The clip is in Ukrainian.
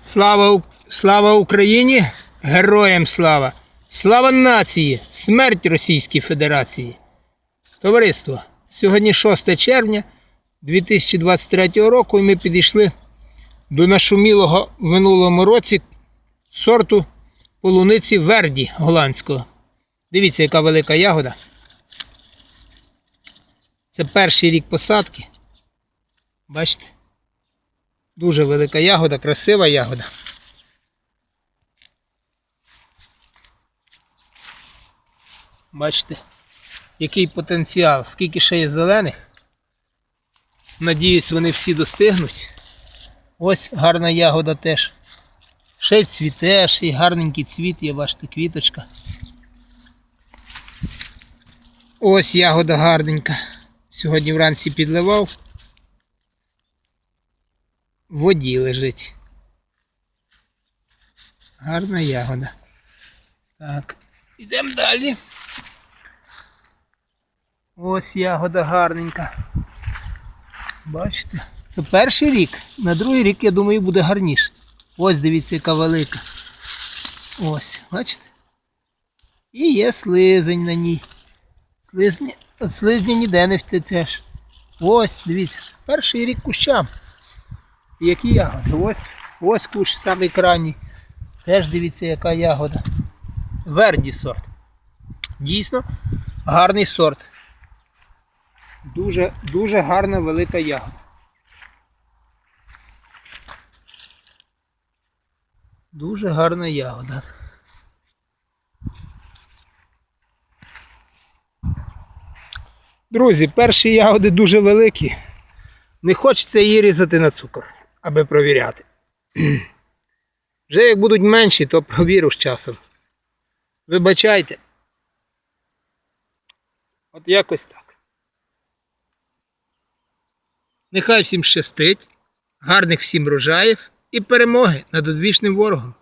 Слава, слава Україні! Героям слава! Слава нації! Смерть Російській Федерації! Товариство, сьогодні 6 червня 2023 року і ми підійшли до нашумілого в минулому році сорту полуниці Верді голландського. Дивіться, яка велика ягода. Це перший рік посадки. Бачите? Дуже велика ягода, красива ягода. Бачите, який потенціал, скільки ще є зелених. Надіюсь, вони всі достигнуть. Ось гарна ягода теж. Ще й цвіте, ще й гарненький цвіт є, бачите, квіточка. Ось ягода гарненька. Сьогодні вранці підливав. В воді лежить. Гарна ягода. Так, йдемо далі. Ось ягода гарненька. Бачите? Це перший рік. На другий рік, я думаю, буде гарніше. Ось дивіться, яка велика. Ось, бачите? І є слизень на ній. Слизня, слизня ніде не втечеш. Ось, дивіться, перший рік кущам. Які ягоди? Ось, ось кущ самий крайній. Теж дивіться, яка ягода. Верді сорт. Дійсно гарний сорт. Дуже, дуже гарна велика ягода. Дуже гарна ягода. Друзі, перші ягоди дуже великі. Не хочеться її різати на цукор, аби провіряти. Вже як будуть менші, то провірю з часом. Вибачайте. От якось так. Нехай всім щастить, гарних всім рожаїв і перемоги над одвічним ворогом.